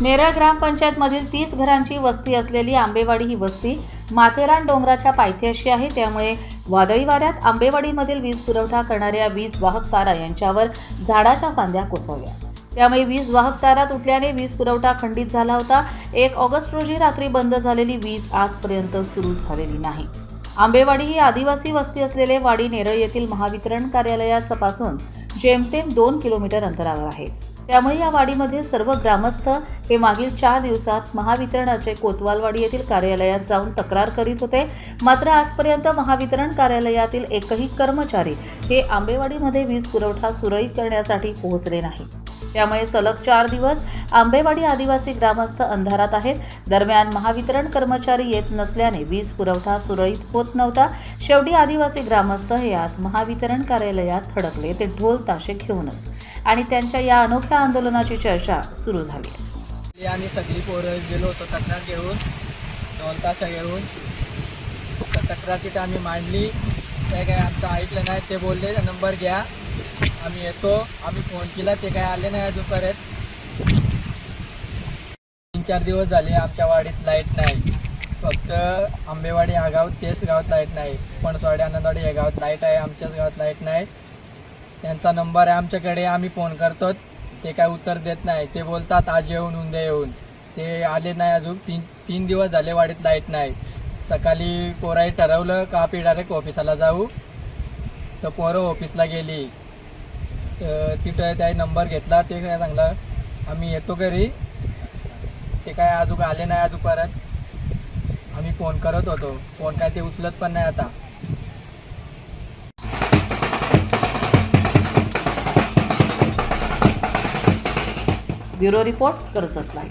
नेरळ ग्रामपंचायतमधील तीस घरांची वस्ती असलेली आंबेवाडी ही वस्ती माथेरान डोंगराच्या पायथ्याशी आहे. त्यामुळे वादळी वाऱ्यात आंबेवाडीमधील वीज पुरवठा करणाऱ्या वीज वाहक तारा यांच्यावर झाडाच्या फांद्या कोसळल्या. त्यामुळे वीज वाहक तारा तुटल्याने वीज पुरवठा खंडित झाला होता. एक ऑगस्ट रोजी रात्री बंद झालेली वीज आजपर्यंत सुरू झालेली नाही. आंबेवाडी ही आदिवासी वस्ती असलेले वाडी नेरळ येथील महावितरण कार्यालयापासून जेमतेम दोन किलोमीटर अंतरावर आहे. त्यामुळे या वाडीमधील सर्व ग्रामस्थ हे मागील चार दिवसात महावितरणाचे कोतवालवाडी येथील कार्यालयात जाऊन तक्रार करीत होते. मात्र आजपर्यंत महावितरण कार्यालयातील एकही कर्मचारी हे आंबेवाडीमध्ये वीज पुरवठा सुरळीत करण्यासाठी पोहोचले नाही त्यामुळे सलग चार दिवस आंबेवाडी आदिवासी ग्रामस्थ अंधारात आहेत. दरम्यान महावितरण कर्मचारी येत नसल्याने वीज पुरवठा सुरळीत होत नव्हता. शेवटी आदिवासी ग्रामस्थ हे आज महावितरण कार्यालयात थडकले ते ढोल ताशे घेऊनच आणि त्यांच्या या अनोख्या आंदोलनाची चर्चा सुरू झाली. ते आम्ही सगळी पोरं गेलो होतो तक्रार घेऊन. दोन तास घेऊन. तक्रार तिथं आम्ही मांडली. ते काय आमचं ऐकलं नाही ते बोलले नंबर घ्या. आम्ही येतो. आम्ही फोन केला ते काय आले नाही अजूनपर्यंत. तीन चार दिवस झाले आमच्या वाडीत लाइट नाही. फक्त आंबेवाडी ह्या गावात तेच गावात लाइट नाही. पणसवाडी आनंदवाडी या गावात लाइट आहे आमच्याच गावात लाइट नाही. त्यांचा नंबर आहे आमच्याकडे आम्ही फोन करतो. ते काय उत्तर देत नाही. ते बोलतात आज येऊन उद्या येऊन. ते आले नाही अजून. तीन तीन दिवस झाले वाडीत लाइट नाही. सकाळी पोराही ठरवलं का आपली डायरेक्ट ऑफिसाला जाऊ. तर पोरं ऑफिसला गेली. तिथं त्या नंबर घेतला ते काय सांगलं आम्ही येतो घरी. ते काय अजून आले नाही अजून परत. आम्ही फोन करत होतो. फोन काय ते उचलत पण नाही आता. Bureau report Karjat live